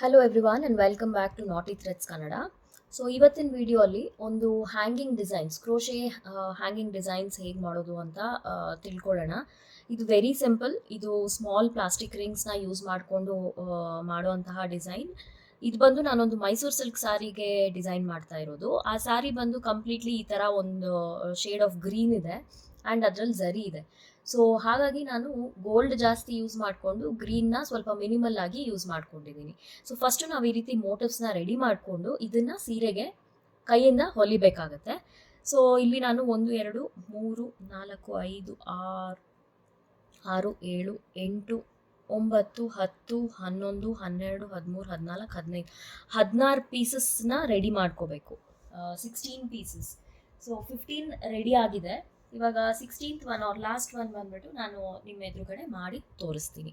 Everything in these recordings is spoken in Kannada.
Hello everyone and welcome back to Naati threads Kannada so ಇವತ್ತಿನ ವಿಡಿಯೋ ಅಲ್ಲಿ ಒಂದು hanging designs crochet hanging designs ಹೇಗೆ ಮಾಡೋದು ಅಂತ ತಿಳ್ಕೊಳ್ಳೋಣ. ಇದು ವೆರಿ ಸಿಂಪಲ್ ಇದು ಸ್ಮಾಲ್ ಪ್ಲಾಸ್ಟಿಕ್ ರಿಂಗ್ಸ್ನ ಯೂಸ್ ಮಾಡಿಕೊಂಡು ಮಾಡುವಂತಹ ಡಿಸೈನ್ ಇದು ಬಂದು ನಾನೊಂದು ಮೈಸೂರು ಸಿಲ್ಕ್ ಸ್ಯಾರಿಗೆ ಡಿಸೈನ್ ಮಾಡ್ತಾ ಇರೋದು. ಆ ಸ್ಯಾರಿ ಬಂದು ಕಂಪ್ಲೀಟ್ಲಿ ಈ ಥರ ಒಂದು ಶೇಡ್ ಆಫ್ ಗ್ರೀನ್ ಇದೆ. ಆ್ಯಂಡ್ ಅದರಲ್ಲಿ ಝರಿ ಇದೆ. ಸೊ ಹಾಗಾಗಿ ನಾನು ಗೋಲ್ಡ್ ಜಾಸ್ತಿ ಯೂಸ್ ಮಾಡಿಕೊಂಡು ಗ್ರೀನ್ನ ಸ್ವಲ್ಪ ಮಿನಿಮಲ್ ಆಗಿ ಯೂಸ್ ಮಾಡ್ಕೊಂಡಿದ್ದೀನಿ ಸೊ ಫಸ್ಟು ನಾವು ಈ ರೀತಿ ಮೋಟಿವ್ಸ್ನ ರೆಡಿ ಮಾಡಿಕೊಂಡು, ಇದನ್ನು ಸೀರೆಗೆ ಕೈಯಿಂದ ಹೊಲಿಬೇಕಾಗತ್ತೆ. ಸೊ ಇಲ್ಲಿ ನಾನು ಒಂದು, ಎರಡು, ಮೂರು, ನಾಲ್ಕು, ಐದು, ಆರು ಆರು, ಏಳು, ಎಂಟು, ಒಂಬತ್ತು, ಹತ್ತು, ಹನ್ನೊಂದು, ಹನ್ನೆರಡು, ಹದಿಮೂರು, ಹದಿನಾಲ್ಕು, ಹದಿನೈದು, ಹದಿನಾರು ಪೀಸಸ್ನ ರೆಡಿ ಮಾಡ್ಕೋಬೇಕು. Sixteen pieces so fifteen ready ಆಗಿದೆ. ಇವಾಗ ಸಿಕ್ಸ್ಟೀನ್ತ್ ಒನ್ ಅವ್ರ ಲಾಸ್ಟ್ ಒನ್ ಬಂದ್ಬಿಟ್ಟು ನಾನು ನಿಮ್ಮ ಎದುರುಗಡೆ ಮಾಡಿ ತೋರಿಸ್ತೀನಿ.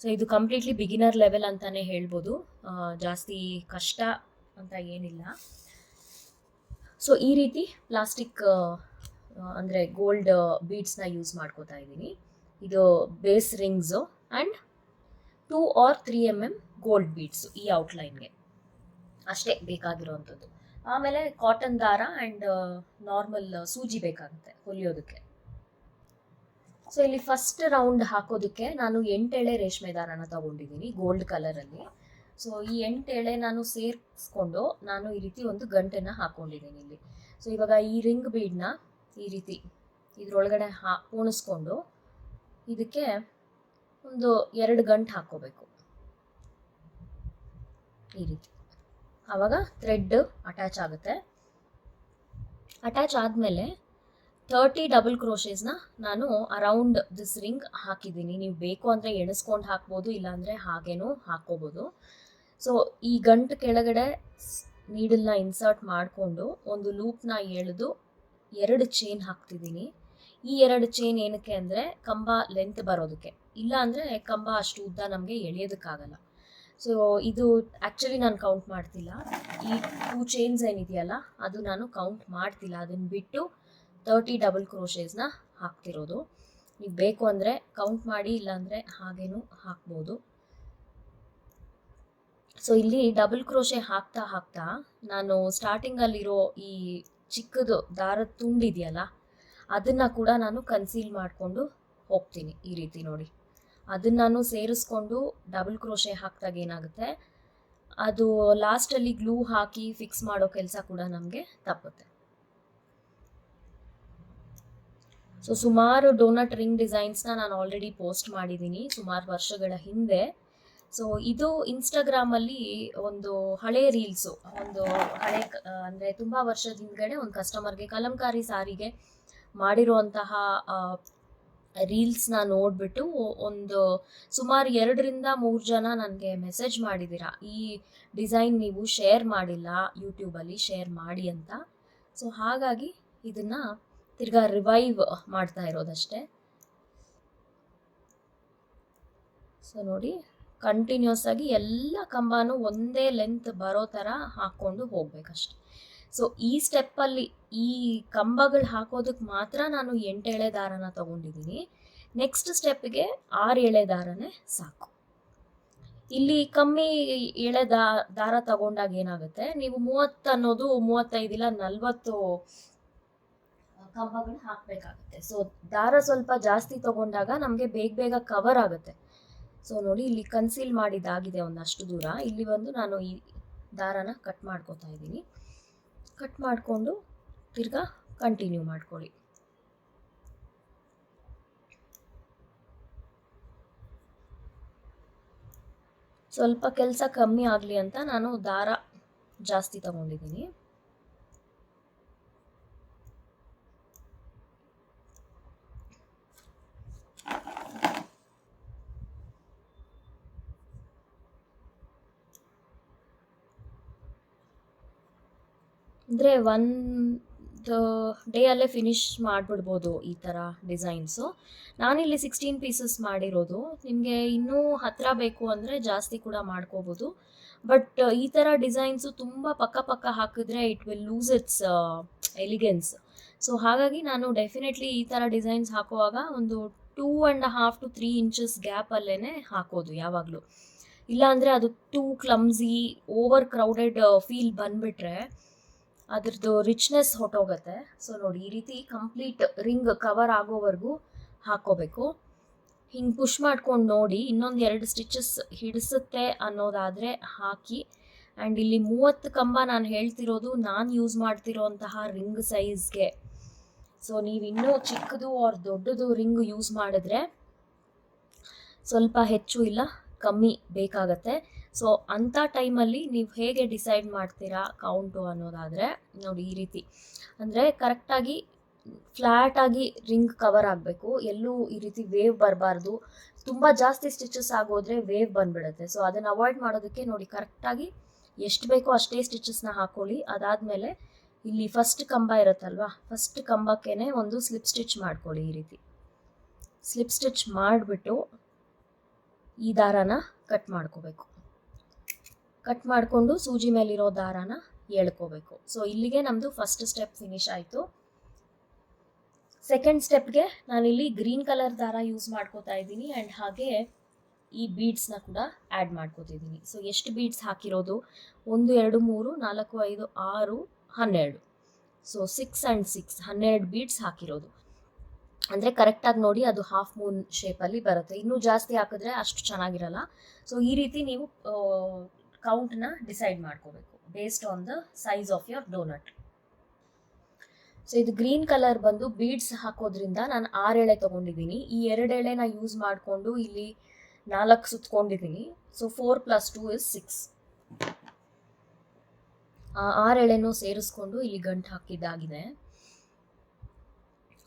ಸೊ ಇದು ಕಂಪ್ಲೀಟ್ಲಿ ಬಿಗಿನರ್ ಲೆವೆಲ್ ಅಂತಲೇ ಹೇಳ್ಬೋದು. ಜಾಸ್ತಿ ಕಷ್ಟ ಅಂತ ಏನಿಲ್ಲ. ಸೊ ಈ ರೀತಿ ಪ್ಲಾಸ್ಟಿಕ್ ಅಂದರೆ ಗೋಲ್ಡ್ ಬೀಡ್ಸ್ನ ಯೂಸ್ ಮಾಡ್ಕೋತಾ ಇದ್ದೀನಿ. ಇದು base rings and two or three M M gold beads ಈ ಔಟ್ಲೈನ್ಗೆ ಅಷ್ಟೇ ಬೇಕಾಗಿರೋವಂಥದ್ದು. ಆಮೇಲೆ ಕಾಟನ್ ದಾರ ಆ್ಯಂಡ್ ನಾರ್ಮಲ್ ಸೂಜಿ ಬೇಕಾಗುತ್ತೆ ಹೊಲಿಯೋದಕ್ಕೆ. ಸೊ ಇಲ್ಲಿ ಫಸ್ಟ್ ರೌಂಡ್ ಹಾಕೋದಕ್ಕೆ ನಾನು ಎಂಟೆಳೆ ರೇಷ್ಮೆ ದಾರನ ತಗೊಂಡಿದ್ದೀನಿ ಗೋಲ್ಡ್ ಕಲರಲ್ಲಿ ಸೊ ಈ ಎಂಟೆಳೆ ನಾನು ಸೇರಿಸ್ಕೊಂಡು ನಾನು ಈ ರೀತಿ ಒಂದು ಗಂಟೆನ ಹಾಕೊಂಡಿದ್ದೀನಿ ಇಲ್ಲಿ. ಸೊ ಇವಾಗ ಈ ರಿಂಗ್ ಬೀಡ್ನ ಈ ರೀತಿ ಇದ್ರೊಳಗಡೆ ಹಾ ಪೋಣಿಸ್ಕೊಂಡು ಇದಕ್ಕೆ ಒಂದು ಎರಡು ಗಂಟು ಹಾಕೋಬೇಕು. ಈ ರೀತಿ. ಆವಾಗ ಥ್ರೆಡ್ ಅಟ್ಯಾಚ್ ಆಗುತ್ತೆ. ಅಟ್ಯಾಚ್ ಆದಮೇಲೆ ತರ್ಟಿ ಡಬಲ್ ಕ್ರೋಶೇಸ್ನ ನಾನು ಅರೌಂಡ್ ದಿಸ್ ರಿಂಗ್ ಹಾಕಿದ್ದೀನಿ. ನೀವು ಬೇಕು ಅಂದರೆ ಎಣಿಸ್ಕೊಂಡು ಹಾಕ್ಬೋದು ಇಲ್ಲಾಂದರೆ ಹಾಗೇನೂ ಹಾಕ್ಕೋಬೋದು. ಸೊ ಈ ಗಂಟು ಕೆಳಗಡೆ ನೀಡಲ್ನ ಇನ್ಸರ್ಟ್ ಮಾಡಿಕೊಂಡು ಒಂದು ಲೂಪ್ನ ಎಳೆದು ಎರಡು ಚೈನ್ ಹಾಕ್ತಿದ್ದೀನಿ. ಈ ಎರಡು ಚೈನ್ ಏನಕ್ಕೆ ಅಂದರೆ ಕಂಬ ಲೆಂತ್ ಬರೋದಕ್ಕೆ. ಇಲ್ಲ ಅಂದರೆ ಕಂಬ ಅಷ್ಟು ಉದ್ದ ನಮಗೆ ಎಳೆಯೋದಕ್ಕಾಗಲ್ಲ. ಸೊ ಇದು ಆ್ಯಕ್ಚುಲಿ ನಾನು ಕೌಂಟ್ ಮಾಡ್ತಿಲ್ಲ. ಈ ಟೂ ಚೈನ್ಸ್ ಏನಿದೆಯಲ್ಲ, ಅದು ನಾನು ಕೌಂಟ್ ಮಾಡ್ತಿಲ್ಲ. ಅದನ್ನು ಬಿಟ್ಟು ತರ್ಟಿ ಡಬಲ್ ಕ್ರೋಶೇಸ್ನ ಹಾಕ್ತಿರೋದು. ನೀವು ಬೇಕು ಅಂದರೆ ಕೌಂಟ್ ಮಾಡಿ, ಇಲ್ಲಾಂದರೆ ಹಾಗೇನೂ ಹಾಕ್ಬೋದು. ಸೊ ಇಲ್ಲಿ ಡಬಲ್ ಕ್ರೋಶೆ ಹಾಕ್ತಾ ಹಾಕ್ತಾ ನಾನು ಸ್ಟಾರ್ಟಿಂಗಲ್ಲಿರೋ ಈ ಚಿಕ್ಕದು ದಾರದ ತುಂಡಿದೆಯಲ್ಲ ಅದನ್ನು ಕೂಡ ನಾನು ಕನ್ಸೀಲ್ ಮಾಡಿಕೊಂಡು ಹೋಗ್ತೀನಿ ಈ ರೀತಿ ನೋಡಿ. ಅದನ್ನು ನಾನು ಸೇರಿಸ್ಕೊಂಡು ಡಬಲ್ ಕ್ರೋಶೆ ಹಾಕಿದಾಗ ಏನಾಗುತ್ತೆ? ಅದು ಲಾಸ್ಟಲ್ಲಿ ಗ್ಲೂ ಹಾಕಿ ಫಿಕ್ಸ್ ಮಾಡೋ ಕೆಲಸ ಕೂಡ ನಮಗೆ ತಪ್ಪುತ್ತೆ. ಸೊ ಸುಮಾರು ಡೋನಟ್ ರಿಂಗ್ ಡಿಸೈನ್ಸ್ನ ನಾನು ಆಲ್ರೆಡಿ ಪೋಸ್ಟ್ ಮಾಡಿದ್ದೀನಿ ಸುಮಾರು ವರ್ಷಗಳ ಹಿಂದೆ. ಸೊ ಇದು ಇನ್ಸ್ಟಾಗ್ರಾಮಲ್ಲಿ ಒಂದು ಹಳೆ ರೀಲ್ಸು ಒಂದು ಹಳೆ ಅಂದರೆ ತುಂಬ ವರ್ಷದ ಹಿಂದ್ಗಡೆ ಒಂದು ಕಸ್ಟಮರ್ಗೆ ಕಲಂಕಾರಿ ಸಾರಿಗೆ ಮಾಡಿರುವಂತಹ ರೀಲ್ಸ್ನ ನೋಡಿಬಿಟ್ಟು ಒಂದು ಸುಮಾರು ಎರಡರಿಂದ ಮೂರು ಜನ ನನಗೆ ಮೆಸೇಜ್ ಮಾಡಿದ್ದೀರಾ, ಈ ಡಿಸೈನ್ ನೀವು ಶೇರ್ ಮಾಡಿಲ್ಲ, ಯೂಟ್ಯೂಬಲ್ಲಿ ಶೇರ್ ಮಾಡಿ ಅಂತ. ಸೊ ಹಾಗಾಗಿ ಇದನ್ನು ತಿರ್ಗಾ ರಿವೈವ್ ಮಾಡ್ತಾ ಇರೋದಷ್ಟೇ. ಸೊ ನೋಡಿ ಕಂಟಿನ್ಯೂಸ್ ಆಗಿ ಎಲ್ಲ ಕಂಬಾನು ಒಂದೇ ಲೆಂತ್ ಬರೋ ಥರ ಹಾಕ್ಕೊಂಡು ಹೋಗ್ಬೇಕಷ್ಟೆ. ಸೊ ಈ ಸ್ಟೆಪ್ಪಲ್ಲಿ ಈ ಕಂಬಗಳು ಹಾಕೋದಕ್ಕೆ ಮಾತ್ರ ನಾನು ಎಂಟು ಎಳೆ ದಾರನ ತಗೊಂಡಿದ್ದೀನಿ ನೆಕ್ಸ್ಟ್ ಸ್ಟೆಪ್ಗೆ ಆರು ಎಳೆ ದಾರನೇ ಸಾಕು. ಇಲ್ಲಿ ಕಮ್ಮಿ ಎಳೆ ದಾ, ದಾರ ತಗೊಂಡಾಗ ಏನಾಗುತ್ತೆ? ನೀವು ಮೂವತ್ತು ಅನ್ನೋದು ಮೂವತ್ತೈದಿಲ್ಲ ನಲ್ವತ್ತು ಕಂಬಗಳು ಹಾಕಬೇಕಾಗುತ್ತೆ. ಸೊ ದಾರ ಸ್ವಲ್ಪ ಜಾಸ್ತಿ ತಗೊಂಡಾಗ ನಮಗೆ ಬೇಗ ಬೇಗ ಕವರ್ ಆಗುತ್ತೆ. ಸೊ ನೋಡಿ ಇಲ್ಲಿ ಕನ್ಸೀಲ್ ಮಾಡಿದ್ದಾಗಿದೆ ಒಂದಷ್ಟು ದೂರ. ಇಲ್ಲಿ ಬಂದು ನಾನು ಈ ದಾರನ ಕಟ್ ಮಾಡ್ಕೋತಾ ಇದ್ದೀನಿ. ಕಟ್ ಮಾಡಿಕೊಂಡು ತಿರ್ಗಾ ಕಂಟಿನ್ಯೂ ಮಾಡ್ಕೊಳ್ಳಿ. ಸ್ವಲ್ಪ ಕೆಲಸ ಕಮ್ಮಿ ಆಗಲಿ ಅಂತ ನಾನು ದಾರ ಜಾಸ್ತಿ ತಗೊಂಡಿದ್ದೀನಿ. ಅಂದರೆ ಒಂದು ಡೇ ಅಲ್ಲೇ ಫಿನಿಶ್ ಮಾಡಿಬಿಡ್ಬೋದು ಈ ಥರ ಡಿಸೈನ್ಸು ನಾನಿಲ್ಲಿ ಸಿಕ್ಸ್ಟೀನ್ ಪೀಸಸ್ ಮಾಡಿರೋದು. ನಿಮಗೆ ಇನ್ನೂ ಹತ್ತಿರ ಬೇಕು ಅಂದರೆ ಜಾಸ್ತಿ ಕೂಡ ಮಾಡ್ಕೋಬೋದು. ಬಟ್ ಈ ಥರ ಡಿಸೈನ್ಸು ತುಂಬ ಪಕ್ಕ ಪಕ್ಕ ಹಾಕಿದ್ರೆ it will lose its elegance so ಹಾಗಾಗಿ ನಾನು ಡೆಫಿನೆಟ್ಲಿ ಈ ಥರ ಡಿಸೈನ್ಸ್ ಹಾಕುವಾಗ ಒಂದು two and half to three inches ಗ್ಯಾಪಲ್ಲೇ ಹಾಕೋದು ಯಾವಾಗಲೂ. ಇಲ್ಲಾಂದರೆ ಅದು too clumsy over crowded feel ಬಂದ್ಬಿಟ್ರೆ ಅದ್ರದ್ದು ರಿಚ್ನೆಸ್ ಹೊಟ್ಟೋಗುತ್ತೆ ಸೊ ನೋಡಿ, ಈ ರೀತಿ ಕಂಪ್ಲೀಟ್ ರಿಂಗ್ ಕವರ್ ಆಗೋವರೆಗೂ ಹಾಕ್ಕೋಬೇಕು. ಹಿಂಗೆ ಪುಷ್ ಮಾಡ್ಕೊಂಡು ನೋಡಿ, ಇನ್ನೊಂದು ಎರಡು ಸ್ಟಿಚಸ್ ಹಿಡಿಸುತ್ತೆ ಅನ್ನೋದಾದರೆ ಹಾಕಿ. ಆ್ಯಂಡ್ ಇಲ್ಲಿ ಮೂವತ್ತು ಕಂಬ ನಾನು ಹೇಳ್ತಿರೋದು, ನಾನು ಯೂಸ್ ಮಾಡ್ತಿರೋಂತಹ ರಿಂಗ್ ಸೈಜ್ಗೆ ಸೊ ನೀವು ಇನ್ನೂ ಚಿಕ್ಕದು ಆರ್ ದೊಡ್ಡದು ರಿಂಗ್ ಯೂಸ್ ಮಾಡಿದ್ರೆ ಸ್ವಲ್ಪ ಹೆಚ್ಚು ಇಲ್ಲ, ಕಮ್ಮಿ ಬೇಕಾಗತ್ತೆ. ಸೊ ಅಂಥ ಟೈಮಲ್ಲಿ ನೀವು ಹೇಗೆ ಡಿಸೈಡ್ ಮಾಡ್ತೀರಾ ಕೌಂಟು ಅನ್ನೋದಾದರೆ, ನೋಡಿ ಈ ರೀತಿ. ಅಂದರೆ ಕರೆಕ್ಟಾಗಿ ಫ್ಲ್ಯಾಟಾಗಿ ರಿಂಗ್ ಕವರ್ ಆಗಬೇಕು. ಎಲ್ಲೂ ಈ ರೀತಿ ವೇವ್ ಬರಬಾರ್ದು. ತುಂಬ ಜಾಸ್ತಿ ಸ್ಟಿಚಸ್ ಆಗೋದ್ರೆ ವೇವ್ ಬಂದ್ಬಿಡುತ್ತೆ. ಸೊ ಅದನ್ನು ಅವಾಯ್ಡ್ ಮಾಡೋದಕ್ಕೆ ನೋಡಿ ಕರೆಕ್ಟಾಗಿ ಎಷ್ಟು ಬೇಕೋ ಅಷ್ಟೇ ಸ್ಟಿಚಸ್ನ ಹಾಕೊಳ್ಳಿ. ಅದಾದಮೇಲೆ ಇಲ್ಲಿ ಫಸ್ಟ್ ಕಂಬ ಇರುತ್ತಲ್ವಾ? ಫಸ್ಟ್ ಕಂಬಕ್ಕೇ ಒಂದು ಸ್ಲಿಪ್ ಸ್ಟಿಚ್ ಮಾಡ್ಕೊಳ್ಳಿ ಈ ರೀತಿ. ಸ್ಲಿಪ್ ಸ್ಟಿಚ್ ಮಾಡಿಬಿಟ್ಟು ಈ ದಾರಾನ ಕಟ್ ಮಾಡ್ಕೋಬೇಕು. ಕಟ್ ಮಾಡಿಕೊಂಡು ಸೂಜಿ ಮೇಲಿರೋ ದಾರಾನ ಎಳ್ಕೋಬೇಕು. ಸೊ ಇಲ್ಲಿಗೆ ನಮ್ಮದು ಫಸ್ಟ್ ಸ್ಟೆಪ್ ಫಿನಿಶ್ ಆಯಿತು. ಸೆಕೆಂಡ್ ಸ್ಟೆಪ್ಗೆ ನಾನಿಲ್ಲಿ ಗ್ರೀನ್ ಕಲರ್ ದಾರ ಯೂಸ್ ಮಾಡ್ಕೋತಾ ಇದ್ದೀನಿ ಆ್ಯಂಡ್ ಹಾಗೆ ಈ ಬೀಡ್ಸ್ನ ಕೂಡ ಆ್ಯಡ್ ಮಾಡ್ಕೋತಿದ್ದೀನಿ ಸೊ ಎಷ್ಟು ಬೀಡ್ಸ್ ಹಾಕಿರೋದು? ಒಂದು, ಎರಡು, ಮೂರು, ನಾಲ್ಕು, ಐದು, ಆರು, ಹನ್ನೆರಡು. ಸೊ ಸಿಕ್ಸ್ ಆ್ಯಂಡ್ ಸಿಕ್ಸ್ ಹನ್ನೆರಡು ಬೀಡ್ಸ್ ಹಾಕಿರೋದು. ಅಂದರೆ ಕರೆಕ್ಟಾಗಿ ನೋಡಿ ಅದು ಹಾಫ್ ಮೂನ್ ಶೇಪಲ್ಲಿ ಬರುತ್ತೆ. ಇನ್ನೂ ಜಾಸ್ತಿ ಹಾಕಿದ್ರೆ ಅಷ್ಟು ಚೆನ್ನಾಗಿರಲ್ಲ. ಸೊ ಈ ರೀತಿ ನೀವು ಕೌಂಟ್ನ ಡಿಸೈಡ್ ಮಾಡ್ಕೋಬೇಕು based on the size of your donut so ಇದು ಗ್ರೀನ್ ಕಲರ್ ಬಂದು ಬೀಡ್ಸ್ ಹಾಕೋದ್ರಿಂದ ನಾನು ಆರು ಎಳೆ ತೊಗೊಂಡಿದ್ದೀನಿ. ಈ ಎರಡು ಯೂಸ್ ಮಾಡಿಕೊಂಡು ಇಲ್ಲಿ ನಾಲ್ಕು ಸುತ್ಕೊಂಡಿದ್ದೀನಿ. So four plus two is six ಆರು ಎಳೆನೂ ಸೇರಿಸ್ಕೊಂಡು ಇಲ್ಲಿ ಗಂಟು ಹಾಕಿದ್ದಾಗಿದೆ.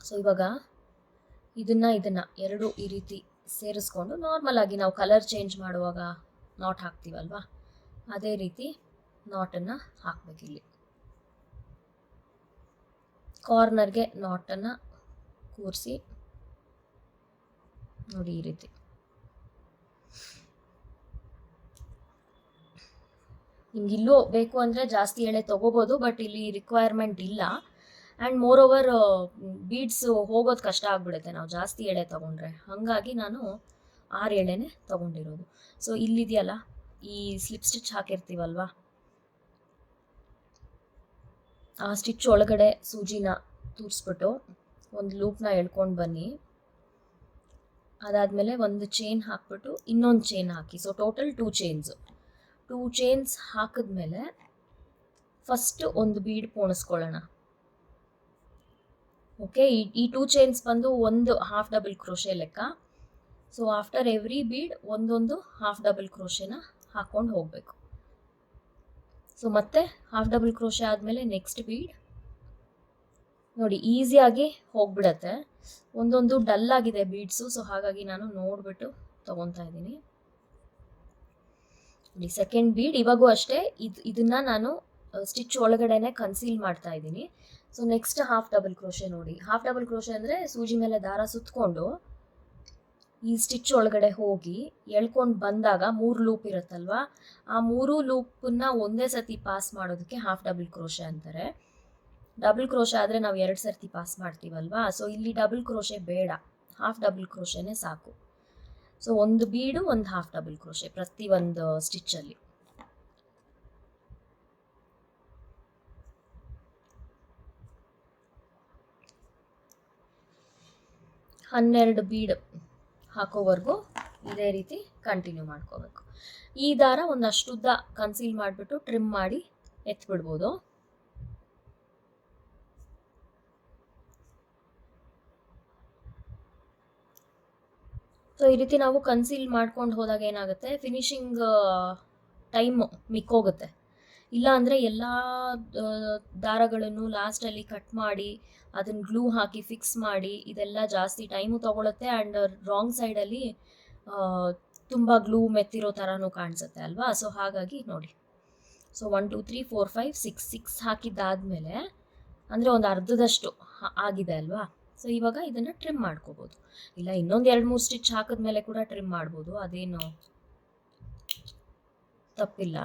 ಸೊ ಇವಾಗ ಇದನ್ನ ಇದನ್ನ ಎರಡು ಈ ರೀತಿ ಸೇರಿಸ್ಕೊಂಡು ನಾರ್ಮಲ್ ಆಗಿ ನಾವು ಕಲರ್ ಚೇಂಜ್ ಮಾಡುವಾಗ ನಾಟ್ ಹಾಕ್ತೀವಲ್ವಾ? ಅದೇ ರೀತಿ ನಾಟನ್ನು ಹಾಕ್ಬೇಕಿಲ್ಲಿ ಕಾರ್ನರ್ಗೆ ನಾಟನ್ನು ಕೂರಿಸಿ, ನೋಡಿ ಈ ರೀತಿ. ನಿಮ್ಗೆ ಇಲ್ಲೂ ಬೇಕು ಅಂದರೆ ಜಾಸ್ತಿ ಎಳೆ ತೊಗೋಬೋದು ಬಟ್ ಇಲ್ಲಿ ರಿಕ್ವೈರ್ಮೆಂಟ್ ಇಲ್ಲ. ಆ್ಯಂಡ್ ಮೋರ್ ಓವರ್ ಬೀಡ್ಸ್ ಹೋಗೋದು ಕಷ್ಟ ಆಗ್ಬಿಡುತ್ತೆ. ನಾವು ಜಾಸ್ತಿ ಎಳೆ ತೊಗೊಂಡ್ರೆ. ಹಾಗಾಗಿ ನಾನು ಆರು ಎಳೆನೇ ತೊಗೊಂಡಿರೋದು. ಸೊ ಇಲ್ಲಿದೆಯಲ್ಲ ಈ ಸ್ಲಿಪ್ ಸ್ಟಿಚ್ ಹಾಕಿರ್ತೀವಲ್ವಾ? ಆ ಸ್ಟಿಚ್ ಒಳಗಡೆ ಸೂಜಿನ ತೂರಿಸ್ಬಿಟ್ಟು ಒಂದು ಲೂಪ್ನ ಎಳ್ಕೊಂಡು ಬನ್ನಿ. ಅದಾದಮೇಲೆ ಒಂದು ಚೈನ್ ಹಾಕ್ಬಿಟ್ಟು ಇನ್ನೊಂದು ಚೈನ್ ಹಾಕಿ. So total two chains two chains ಹಾಕಿದ್ಮೇಲೆ ಫಸ್ಟ್ ಒಂದು ಬೀಡ್ ಪೋಣಿಸ್ಕೊಳ್ಳೋಣ. ಓಕೆ ಈ ಈ ಟೂ ಚೈನ್ಸ್ ಬಂದು ಒಂದು ಹಾಫ್ ಡಬಲ್ ಕ್ರೋಶೆ ಲೆಕ್ಕ. ಸೊ ಆಫ್ಟರ್ ಎವ್ರಿ ಬೀಡ್ ಒಂದೊಂದು ಹಾಫ್ ಡಬಲ್ ಕ್ರೋಶೆನ ಹಾಕ್ಕೊಂಡು ಹೋಗಬೇಕು. ಸೊ ಮತ್ತೆ ಹಾಫ್ ಡಬಲ್ ಕ್ರೋಶೆ ಆದಮೇಲೆ ನೆಕ್ಸ್ಟ್ ಬೀಡ್ ನೋಡಿ ಈಸಿಯಾಗಿ ಹೋಗ್ಬಿಡತ್ತೆ. ಒಂದೊಂದು ಡಲ್ ಆಗಿದೆ ಬೀಡ್ಸು ಸೊ ಹಾಗಾಗಿ ನಾನು ನೋಡಿಬಿಟ್ಟು ತೊಗೊತಾ ಇದ್ದೀನಿ. ನೋಡಿ ಸೆಕೆಂಡ್ ಬೀಡ್ ಇವಾಗೂ ಅಷ್ಟೇ. ಇದು, ಇದನ್ನ ನಾನು ಸ್ಟಿಚ್ ಒಳಗಡೆನೆ ಕನ್ಸೀಲ್ ಮಾಡ್ತಾ ಇದ್ದೀನಿ. So next half double crochet ನೋಡಿ. ಹಾಫ್ ಡಬಲ್ ಕ್ರೋಶೆ ಅಂದರೆ ಸೂಜಿ ಮೇಲೆ ದಾರ ಸುತ್ತಕೊಂಡು ಈ ಸ್ಟಿಚ್ ಒಳಗಡೆ ಹೋಗಿ ಎಳ್ಕೊಂಡು ಬಂದಾಗ ಮೂರು ಲೂಪ್ ಇರುತ್ತಲ್ವಾ? ಆ ಮೂರು ಲೂಪನ್ನ ಒಂದೇ ಸತಿ ಪಾಸ್ ಮಾಡೋದಕ್ಕೆ ಹಾಫ್ ಡಬಲ್ ಕ್ರೋಶೆ ಅಂತಾರೆ. ಡಬಲ್ ಕ್ರೋಶೆ ಆದರೆ ನಾವು ಎರಡು ಸರ್ತಿ ಪಾಸ್ ಮಾಡ್ತೀವಲ್ವಾ? ಸೊ ಇಲ್ಲಿ ಡಬಲ್ ಕ್ರೋಶೆ ಬೇಡ. ಹಾಫ್ ಡಬಲ್ ಕ್ರೋಶೆನೇ ಸಾಕು. ಸೊ ಒಂದು ಬೀಡು, ಒಂದು ಹಾಫ್ ಡಬಲ್ ಕ್ರೋಶೆ ಪ್ರತಿ ಒಂದು ಸ್ಟಿಚ್ಚಲ್ಲಿ ಹನ್ನೆರಡು ಬೀಡ್. ಹಾಕೋವರೆಗೂ ಇದೇ ರೀತಿ ಕಂಟಿನ್ಯೂ ಮಾಡ್ಕೋಬೇಕು. ಈ ದಾರ ಒಂದಷ್ಟು ಉದ್ದ ಕನ್ಸೀಲ್ ಮಾಡಿಬಿಟ್ಟು ಟ್ರಿಮ್ ಮಾಡಿ ಎತ್ಬಿಡ್ಬೋದು. ಸೊ ಈ ರೀತಿ ನಾವು ಕನ್ಸೀಲ್ ಮಾಡ್ಕೊಂಡು ಹೋದಾಗ ಏನಾಗುತ್ತೆ? ಫಿನಿಶಿಂಗ್ ಟೈಮ್ ಮಿಕ್ಕೋಗುತ್ತೆ. ಇಲ್ಲ ಅಂದರೆ ಎಲ್ಲ ದಾರಗಳನ್ನು ಲಾಸ್ಟಲ್ಲಿ ಕಟ್ ಮಾಡಿ ಅದನ್ನು ಗ್ಲೂ ಹಾಕಿ ಫಿಕ್ಸ್ ಮಾಡಿ, ಇದೆಲ್ಲ ಜಾಸ್ತಿ ಟೈಮು ತೊಗೊಳುತ್ತೆ ಆ್ಯಂಡ್ ರಾಂಗ್ ಸೈಡಲ್ಲಿ ತುಂಬ ಗ್ಲೂ ಮೆತ್ತಿರೋ ಥರನೂ ಕಾಣಿಸುತ್ತೆ ಅಲ್ವಾ? ಸೊ ಹಾಗಾಗಿ ನೋಡಿ. So one two three four five six six ಹಾಕಿದ್ದಾದಮೇಲೆ, ಅಂದರೆ ಒಂದು ಅರ್ಧದಷ್ಟು ಆಗಿದೆ ಅಲ್ವಾ? ಸೊ ಇವಾಗ ಇದನ್ನು ಟ್ರಿಮ್ ಮಾಡ್ಕೋಬೋದು. ಇಲ್ಲ, ಇನ್ನೊಂದು ಎರಡು, ಮೂರು ಸ್ಟಿಚ್ ಹಾಕಿದ್ಮೇಲೆ ಕೂಡ ಟ್ರಿಮ್ ಮಾಡ್ಬೋದು. ಅದೇನು ತಪ್ಪಿಲ್ಲ.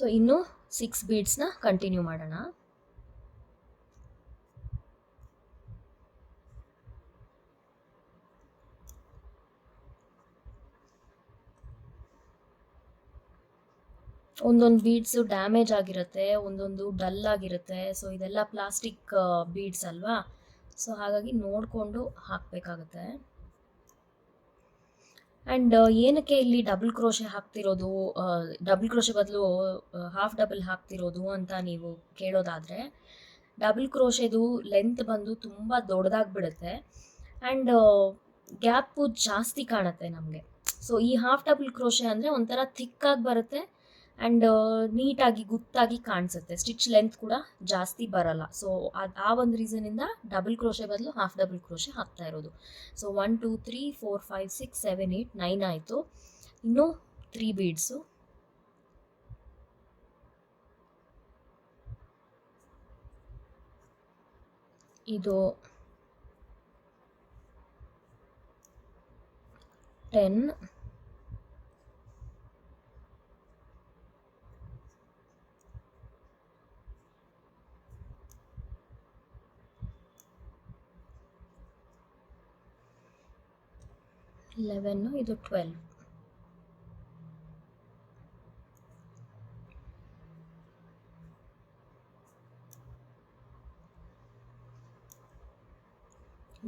ಸೊ ಇನ್ನು ಸಿಕ್ಸ್ ಬೀಡ್ಸ್ನ ಕಂಟಿನ್ಯೂ ಮಾಡೋಣ. ಒಂದೊಂದು ಬೀಡ್ಸು ಡ್ಯಾಮೇಜ್ ಆಗಿರುತ್ತೆ, ಒಂದೊಂದು ಡಲ್ ಆಗಿರುತ್ತೆ. ಸೊ ಇದೆಲ್ಲ ಪ್ಲಾಸ್ಟಿಕ್ ಬೀಡ್ಸ್ uh, ಅಲ್ವಾ? ಸೊ ಹಾಗಾಗಿ ನೋಡಿಕೊಂಡು ಹಾಕಬೇಕಾಗತ್ತೆ. ಆ್ಯಂಡ್ ಏನಕ್ಕೆ ಇಲ್ಲಿ ಡಬಲ್ ಕ್ರೋಶೆ ಹಾಕ್ತಿರೋದು ಡಬಲ್ ಕ್ರೋಶೆ ಬದಲು ಹಾಫ್ ಡಬಲ್ ಹಾಕ್ತಿರೋದು ಅಂತ ನೀವು ಕೇಳೋದಾದರೆ ಡಬಲ್ ಕ್ರೋಶೆದು ಲೆಂತ್ ಬಂದು ತುಂಬ ದೊಡ್ಡದಾಗ್ಬಿಡುತ್ತೆ. ಆ್ಯಂಡ್ ಗ್ಯಾಪು ಜಾಸ್ತಿ ಕಾಣುತ್ತೆ ನಮಗೆ. ಸೊ ಈ ಹಾಫ್ ಡಬಲ್ ಕ್ರೋಶೆ ಅಂದರೆ ಒಂಥರ ಥಿಕ್ಕಾಗಿ ಬರುತ್ತೆ ಆ್ಯಂಡ್ ನೀಟಾಗಿ ಗುತ್ತಾಗಿ ಕಾಣಿಸುತ್ತೆ ಸ್ಟಿಚ್ ಲೆಂತ್ ಕೂಡ ಜಾಸ್ತಿ ಬರಲ್ಲ ಸೊ ಅದು ಆ ಒಂದು ರೀಸನಿಂದ ಡಬಲ್ ಕ್ರೋಶೆ ಬದಲು ಹಾಫ್ ಡಬಲ್ ಕ್ರೋಶೆ ಹಾಕ್ತಾ ಇರೋದು so one two three four five six seven eight nine ಆಯಿತು ಇನ್ನೂ ತ್ರೀ ಬೀಡ್ಸು ಇದು ಟೆನ್ ಲೆವೆನ್ನು ಇದು ಟ್ವೆಲ್ವ್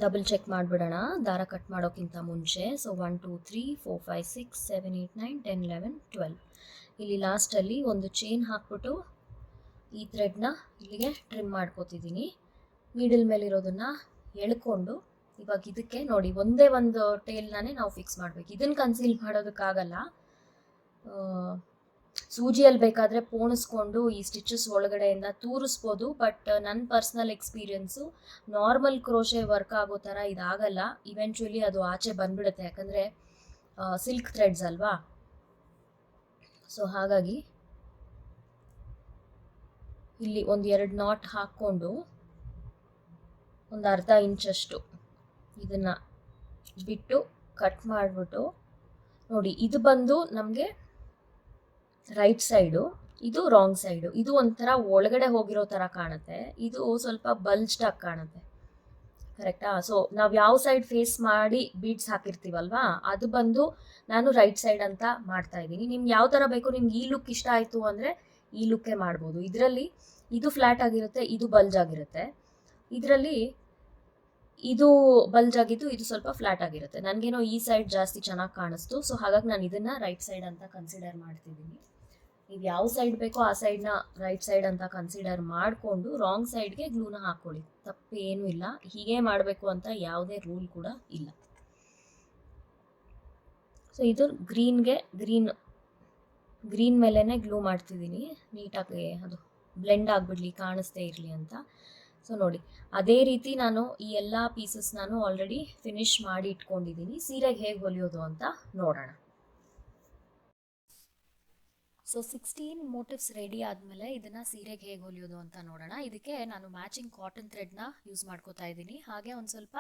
ಡಬಲ್ ಚೆಕ್ ಮಾಡಿಬಿಡೋಣ. ದಾರ ಕಟ್ ಮಾಡೋಕ್ಕಿಂತ ಮುಂಚೆ. So one two three four five six seven eight nine ten eleven twelve ಇಲ್ಲಿ ಲಾಸ್ಟಲ್ಲಿ ಒಂದು ಚೈನ್ ಹಾಕ್ಬಿಟ್ಟು ಈ ಥ್ರೆಡ್ನ ಇಲ್ಲಿಗೆ ಟ್ರಿಮ್ ಮಾಡ್ಕೋತಿದ್ದೀನಿ. ಮೀಡಲ್ ಮೇಲಿರೋದನ್ನು ಎಳ್ಕೊಂಡು ಇವಾಗ ಇದಕ್ಕೆ ನೋಡಿ, ಒಂದೇ ಒಂದು ಟೇಲ್ನೇ ನಾವು ಫಿಕ್ಸ್ ಮಾಡ್ಬೇಕು. ಇದನ್ನ ಕನ್ಸೀಲ್ ಮಾಡೋದಕ್ಕಾಗಲ್ಲ. ಸೂಜಿಯಲ್ಲಿ ಬೇಕಾದರೆ ಪೋಣಿಸ್ಕೊಂಡು ಈ ಸ್ಟಿಚಸ್ ಒಳಗಡೆಯಿಂದ ತೂರಿಸ್ಬೋದು ಬಟ್ ನನ್ನ personal experience normal crochet work ಆಗೋ ಥರ ಇದಾಗಲ್ಲ. ಇವೆಂಚುಲಿ ಅದು ಆಚೆ ಬಂದ್ಬಿಡುತ್ತೆ. ಯಾಕಂದರೆ ಸಿಲ್ಕ್ ಥ್ರೆಡ್ಸ್ ಅಲ್ವಾ? ಸೊ ಹಾಗಾಗಿ ಇಲ್ಲಿ ಒಂದು ಎರಡು ನಾಟ್ ಹಾಕ್ಕೊಂಡು ಒಂದು ಅರ್ಧ ಇಂಚಷ್ಟು ಇದನ್ನು ಬಿಟ್ಟು ಕಟ್ ಮಾಡಿಬಿಟ್ಟು ನೋಡಿ, ಇದು ಬಂದು ನಮಗೆ ರೈಟ್ ಸೈಡು ಇದು ರಾಂಗ್ ಸೈಡು ಇದು ಒಂಥರ ಒಳಗಡೆ ಹೋಗಿರೋ ಥರ ಕಾಣುತ್ತೆ. ಇದು ಸ್ವಲ್ಪ ಬಲ್ಜ್ಡ್ ಆಗಿ ಕಾಣುತ್ತೆ. ಕರೆಕ್ಟಾ ಸೊ ನಾವು ಯಾವ ಸೈಡ್ ಫೇಸ್ ಮಾಡಿ ಬೀಡ್ಸ್ ಹಾಕಿರ್ತೀವಲ್ವಾ, ಅದು ಬಂದು ನಾನು ರೈಟ್ ಸೈಡ್ ಅಂತ ಮಾಡ್ತಾ ಇದ್ದೀನಿ. ನಿಮ್ಗೆ ಯಾವ ಥರ ಬೇಕು, ನಿಮ್ಗೆ ಈ ಲುಕ್ ಇಷ್ಟ ಆಯಿತು ಅಂದರೆ ಈ ಲುಕ್ಕೇ ಮಾಡ್ಬೋದು. ಇದರಲ್ಲಿ ಇದು ಫ್ಲ್ಯಾಟ್ ಆಗಿರುತ್ತೆ, ಇದು ಬಲ್ಜ್ ಆಗಿರುತ್ತೆ. ಇದರಲ್ಲಿ ಇದು ಬಲ್ಜ್ ಆಗಿದ್ದು ಇದು ಸ್ವಲ್ಪ ಫ್ಲಾಟ್ ಆಗಿರುತ್ತೆ. ನನಗೇನೋ ಈ ಸೈಡ್ ಜಾಸ್ತಿ ಚೆನ್ನಾಗಿ ಕಾಣಿಸ್ತು. ಸೊ ಹಾಗಾಗಿ ನಾನು ಇದನ್ನ ರೈಟ್ ಸೈಡ್ ಅಂತ ಕನ್ಸಿಡರ್ ಮಾಡ್ತಿದ್ದೀನಿ ನೀವು ಯಾವ ಸೈಡ್ ಬೇಕೋ ಆ ಸೈಡ್ನ ರೈಟ್ ಸೈಡ್ ಅಂತ ಕನ್ಸಿಡರ್ ಮಾಡಿಕೊಂಡು ರಾಂಗ್ ಸೈಡ್ಗೆ ಗ್ಲೂನ ಹಾಕ್ಕೊಳ್ಳಿ ತಪ್ಪೇನೂ ಇಲ್ಲ. ಹೀಗೆ ಮಾಡಬೇಕು ಅಂತ ಯಾವುದೇ ರೂಲ್ ಕೂಡ ಇಲ್ಲ. ಸೊ ಇದು ಗ್ರೀನ್ಗೆ ಗ್ರೀನ್ ಗ್ರೀನ್ ಮೇಲೇ ಗ್ಲೂ ಮಾಡ್ತಿದ್ದೀನಿ ನೀಟಾಗಿ ಅದು ಬ್ಲೆಂಡ್ ಆಗಿಬಿಡ್ಲಿ ಕಾಣಿಸ್ತೇ ಇರಲಿ ಅಂತ. ಸೊ ನೋಡಿ, ಅದೇ ರೀತಿ ನಾನು ಈ ಎಲ್ಲ ಪೀಸಸ್ ನಾನು ಆಲ್ರೆಡಿ ಫಿನಿಶ್ ಮಾಡಿ ಇಟ್ಕೊಂಡಿದ್ದೀನಿ. ಸೀರೆಗೆ ಹೇಗೆ ಹೊಲಿಯೋದು ಅಂತ ನೋಡೋಣ. ಸೊ ಸಿಕ್ಸ್ಟೀನ್ ಮೋಟಿವ್ಸ್ ರೆಡಿ ಆದಮೇಲೆ ಇದನ್ನು ಸೀರೆಗೆ ಹೇಗೆ ಹೊಲಿಯೋದು ಅಂತ ನೋಡೋಣ. ಇದಕ್ಕೆ ನಾನು ಮ್ಯಾಚಿಂಗ್ ಕಾಟನ್ ಥ್ರೆಡ್ನ ಯೂಸ್ ಮಾಡ್ಕೋತಾ ಇದ್ದೀನಿ. ಹಾಗೆ ಒಂದು ಸ್ವಲ್ಪ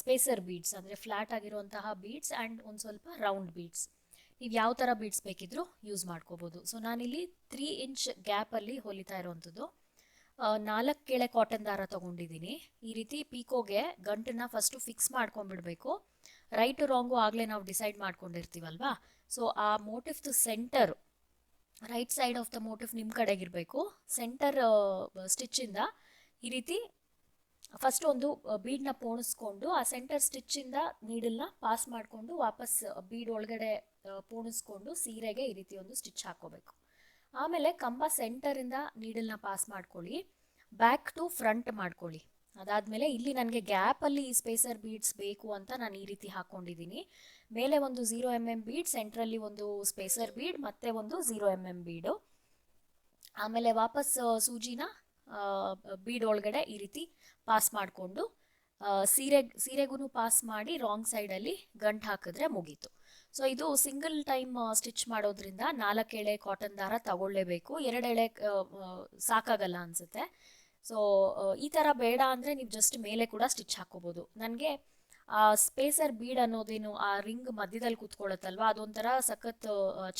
ಸ್ಪೇಸರ್ ಬೀಡ್ಸ್ ಅಂದರೆ ಫ್ಲ್ಯಾಟ್ ಆಗಿರುವಂತಹ ಬೀಡ್ಸ್ ಆ್ಯಂಡ್ ಒಂದು ಸ್ವಲ್ಪ ರೌಂಡ್ ಬೀಡ್ಸ್ ನೀವು ಯಾವ ಥರ ಬೀಡ್ಸ್ ಬೇಕಿದ್ರೂ ಯೂಸ್ ಮಾಡ್ಕೋಬೋದು. ಸೊ ನಾನಿಲ್ಲಿ ತ್ರೀ ಇಂಚ್ ಗ್ಯಾಪಲ್ಲಿ ಹೊಲಿತಾ ಇರೋವಂಥದ್ದು. ನಾಲ್ಕು ಕೆಳೆ ಕಾಟನ್ ದಾರ ತೊಗೊಂಡಿದ್ದೀನಿ ಈ ರೀತಿ ಪೀಕೋಗೆ ಗಂಟನ್ನ ಫಸ್ಟು ಫಿಕ್ಸ್ ಮಾಡ್ಕೊಂಡ್ಬಿಡ್ಬೇಕು. ರೈಟ್ ರಾಂಗು ಆಗಲೇ ನಾವು ಡಿಸೈಡ್ ಮಾಡ್ಕೊಂಡಿರ್ತೀವಲ್ವಾ? ಸೊ ಆ ಮೋಟಿವ್ದು centre right side of the motif ನಿಮ್ಮ ಕಡೆಗಿರಬೇಕು. ಸೆಂಟರ್ ಸ್ಟಿಚ್ಚಿಂದ ಈ ರೀತಿ ಫಸ್ಟ್ ಒಂದು ಬೀಡನ್ನ ಪೋಣಿಸ್ಕೊಂಡು ಆ ಸೆಂಟರ್ ಸ್ಟಿಚ್ಚಿಂದ ನೀಡಲ್ನ ಪಾಸ್ ಮಾಡಿಕೊಂಡು ವಾಪಸ್ ಬೀಡ್ ಒಳಗಡೆ ಪೋಣಿಸ್ಕೊಂಡು ಸೀರೆಗೆ ಈ ರೀತಿ ಒಂದು ಸ್ಟಿಚ್ ಹಾಕೋಬೇಕು ಆಮೇಲೆ ಕಂಬ ಸೆಂಟರಿಂದ ನೀಡಲ್ನ ಪಾಸ್ ಮಾಡ್ಕೊಳ್ಳಿ. ಬ್ಯಾಕ್ ಟು ಫ್ರಂಟ್ ಮಾಡ್ಕೊಳ್ಳಿ. ಅದಾದಮೇಲೆ ಇಲ್ಲಿ ನನಗೆ ಗ್ಯಾಪಲ್ಲಿ ಈ ಸ್ಪೇಸರ್ ಬೀಡ್ಸ್ ಬೇಕು ಅಂತ ನಾನು ಈ ರೀತಿ ಹಾಕ್ಕೊಂಡಿದ್ದೀನಿ. ಮೇಲೆ ಒಂದು ಝೀರೋ ಎಂ ಎಂ ಬೀಡ್ ಸೆಂಟ್ರಲ್ಲಿ ಒಂದು ಸ್ಪೇಸರ್ ಬೀಡ್ ಮತ್ತೆ ಒಂದು ಝೀರೋ ಎಂ ಎಂ ಬೀಡು ಆಮೇಲೆ ವಾಪಸ್ ಸೂಜಿನ ಬೀಡ್ ಒಳಗಡೆ ಈ ರೀತಿ ಪಾಸ್ ಮಾಡಿಕೊಂಡು ಸೀರೆ ಸೀರೆಗೂ ಪಾಸ್ ಮಾಡಿ ರಾಂಗ್ ಸೈಡಲ್ಲಿ ಗಂಟು ಹಾಕಿದ್ರೆ ಮುಗೀತು. ಸೊ ಇದು ಸಿಂಗಲ್ ಟೈಮ್ ಸ್ಟಿಚ್ ಮಾಡೋದ್ರಿಂದ ನಾಲ್ಕು ಎಳೆ ಕಾಟನ್ ದಾರ ತಗೊಳ್ಳೇಬೇಕು. ಎರಡು ಎಳೆ ಸಾಕಾಗಲ್ಲ ಅನಿಸುತ್ತೆ. ಸೊ ಈ ಥರ ಬೇಡ ಅಂದರೆ ನೀವು ಜಸ್ಟ್ ಮೇಲೆ ಕೂಡ ಸ್ಟಿಚ್ ಹಾಕೋಬೋದು. ನನಗೆ, ಆ ಸ್ಪೇಸರ್ ಬೀಡ್ ಅನ್ನೋದೇನು, ಆ ರಿಂಗ್ ಮಧ್ಯದಲ್ಲಿ ಕೂತ್ಕೊಳ್ಳುತ್ತಲ್ವ? ಅದೊಂಥರ ಸಖತ್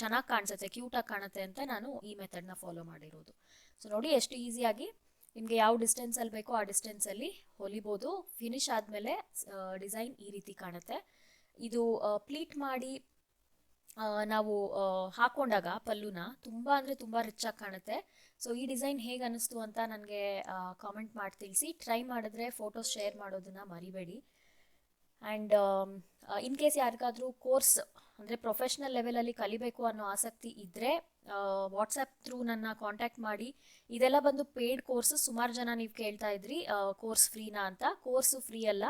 ಚೆನ್ನಾಗಿ ಕಾಣಿಸುತ್ತೆ ಕ್ಯೂಟಾಗಿ ಕಾಣುತ್ತೆ ಅಂತ ನಾನು ಈ ಮೆಥಡ್ನ ಫಾಲೋ ಮಾಡಿರೋದು. ಸೊ ನೋಡಿ ಎಷ್ಟು ಈಸಿಯಾಗಿ ನಿಮಗೆ ಯಾವ ಡಿಸ್ಟೆನ್ಸಲ್ಲಿ ಬೇಕೋ ಆ ಡಿಸ್ಟೆನ್ಸಲ್ಲಿ ಹೊಲಿಬೋದು. ಫಿನಿಶ್ ಆದಮೇಲೆ ಡಿಸೈನ್ ಈ ರೀತಿ ಕಾಣುತ್ತೆ. ಇದು ಪ್ಲೀಟ್ ಮಾಡಿ ನಾವು ಹಾಕೊಂಡಾಗ ಪಲ್ಲುನ ತುಂಬ ಅಂದರೆ ತುಂಬ ರಿಚ್ ಆಗಿ ಕಾಣುತ್ತೆ. ಸೊ ಈ ಡಿಸೈನ್ ಹೇಗೆ ಅನ್ನಿಸ್ತು ಅಂತ ನನಗೆ ಕಾಮೆಂಟ್ ಮಾಡಿ ತಿಳಿಸಿ. ಟ್ರೈ ಮಾಡಿದ್ರೆ ಫೋಟೋಸ್ ಶೇರ್ ಮಾಡೋದನ್ನು ಮರಿಬೇಡಿ. ಆ್ಯಂಡ್ ಇನ್ ಕೇಸ್ ಯಾರಿಗಾದರೂ ಕೋರ್ಸ್ ಅಂದರೆ ಪ್ರೊಫೆಷ್ನಲ್ ಲೆವೆಲಲ್ಲಿ ಕಲಿಬೇಕು ಅನ್ನೋ ಆಸಕ್ತಿ ಇದ್ದರೆ ವಾಟ್ಸಪ್ ಥ್ರೂ ನನ್ನ ಕಾಂಟ್ಯಾಕ್ಟ್ ಮಾಡಿ. ಇದೆಲ್ಲ ಬಂದು ಪೇಯ್ಡ್ ಕೋರ್ಸ್ ಸುಮಾರು ಜನ ನೀವು ಕೇಳ್ತಾ ಇದ್ರಿ ಕೋರ್ಸ್ ಫ್ರೀನಾ ಅಂತ. ಕೋರ್ಸು ಫ್ರೀ ಅಲ್ಲ.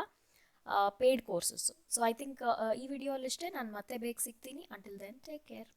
Paid courses so I think ಈ ವಿಡಿಯೋ ಅಲ್ಲಿಷ್ಟೇ. ನಾನು ಮತ್ತೆ ಬೇಗ ಸಿಗ್ತೀನಿ. Until then take care